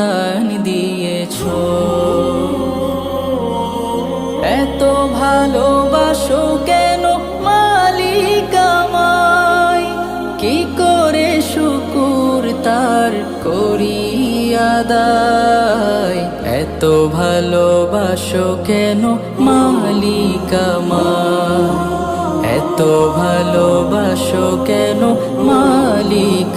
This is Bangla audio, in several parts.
স্থান দিয়েছ। এত ভালোবাসো কেন মালিক আমায়? কি করে শুকুর তার করি এত ভালোবাসো কেন মালিক আমায়? এত ভালোবাসো কেন মালিক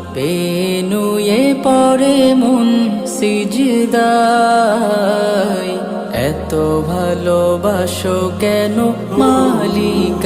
পেনুয়ে পরে মন সিজদায়। এত ভালোবাসো কেন মালিক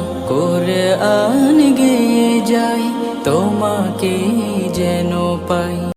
কোরআন গে যাই তোমাকে যেন পাই।